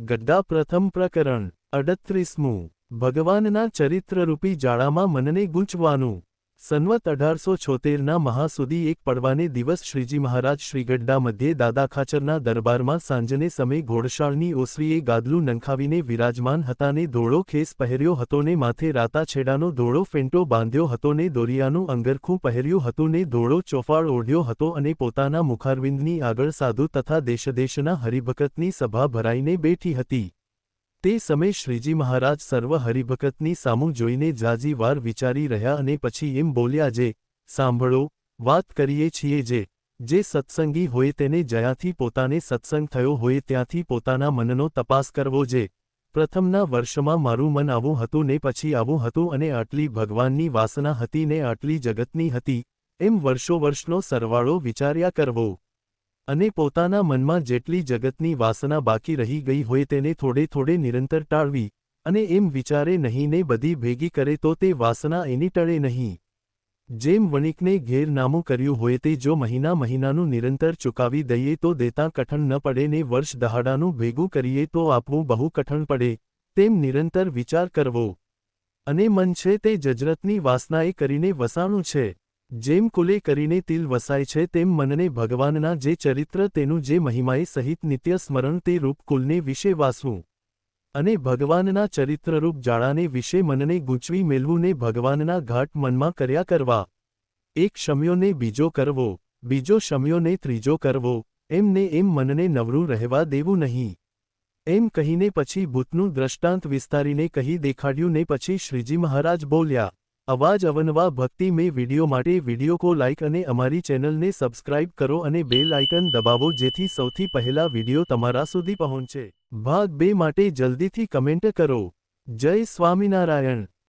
ગદ્દા પ્રથમ પ્રકરણ અડત્રીસમું. ભગવાનના ચરિત્રરૂપી જાળામાં મનને ગૂંચવાનું. સંવત અઢારસો છોતેરના મહાસુદી એક પડવાને દિવસ શ્રીજી મહારાજ શ્રીગઢડા મધ્યે દાદા ખાચરના દરબારમાં સાંજને સમય ઘોડશાળની ઓસરીએ ગાદલું નંખાવીને વિરાજમાન હતા ને ધોળો ખેસ પહેર્યો હતો ને માથે રાતાછેડાનો ધોળો ફેંટો બાંધ્યો હતો ને દોરિયાનું અંગરખું પહેર્યું હતું ને ધોળો ચોફાળ ઓઢ્યો હતો અને પોતાના મુખારવિંદની આગળ સાધુ તથા દેશદેશના હરિભગતની સભા ભરાઈને બેઠી હતી. તે સમય શ્રીજી મહારાજ સર્વ હરિભગતની સામું જોઈને જાજી વાર વિચારી રહ્યા અને પછી એમ બોલ્યા, જે, સાંભળો, વાત કરીએ છીએ જે જે સત્સંગી હોય તેને જ્યાંથી પોતાને સત્સંગ થયો હોય ત્યાંથી પોતાના મનનો તપાસ કરવો જે, પ્રથમના વર્ષમાં મારું મન આવું હતું ને પછી આવું હતું અને આટલી ભગવાનની વાસના હતી ને આટલી જગતની હતી, એમ વર્ષો વર્ષનો સરવાળો વિચાર્યા કરવો. અને પોતાના મનમાં જેટલી જગતની વાસના બાકી રહી ગઈ હોય તેને થોડે થોડે નિરંતર ટાળવી અને એમ વિચારે નહીં ને બધી ભેગી કરે તો તે વાસના એની ટળે નહીં. જેમ વણિકને ઘેરનામું કર્યું હોય તે જો મહિના મહિનાનું નિરંતર ચૂકાવી દઈએ તો દેતા કઠણ ન પડે ને વર્ષ દહાડાનું ભેગું કરીએ તો આપવું બહુ કઠણ પડે, તેમ નિરંતર વિચાર કરવો. અને મન છે તે જજરતની વાસનાએ કરીને વસાણું છે. જેમ કુલે કરીને તિલ વસાય છે, તેમ મનને ભગવાનના જે ચરિત્ર, તેનું જે મહિમાએ સહિત નિત્ય સ્મરણ તે રૂપ કુલને વિશે વાસવું. અને ભગવાનના ચરિત્રરૂપ જાળાને વિશે મનને ગૂંચવી મેળવું ને ભગવાનના ઘાટ મનમાં કર્યા કરવા. એક શમ્યોને બીજો કરવો, બીજો શમ્યોને ત્રીજો કરવો એમ ને એમ મનને નવરું રહેવા દેવું નહીં. એમ કહીને પછી ભૂતનું દ્રષ્ટાંત વિસ્તારીને કહી દેખાડ્યું ને પછી શ્રીજી મહારાજ બોલ્યા અવાજ અવનવા ભક્તિ મેં વિડિયો માટે વીડિયો કો લાઇક અને અમારી ચેનલને સબસ્ક્રાઇબ કરો અને બેલ આઇકન દબાવો જેથી સૌથી પહેલા વીડિયો તમારા સુધી પહોંચે. ભાગ બે માટે જલ્દીથી કમેન્ટ કરો. જય સ્વામિનારાયણ.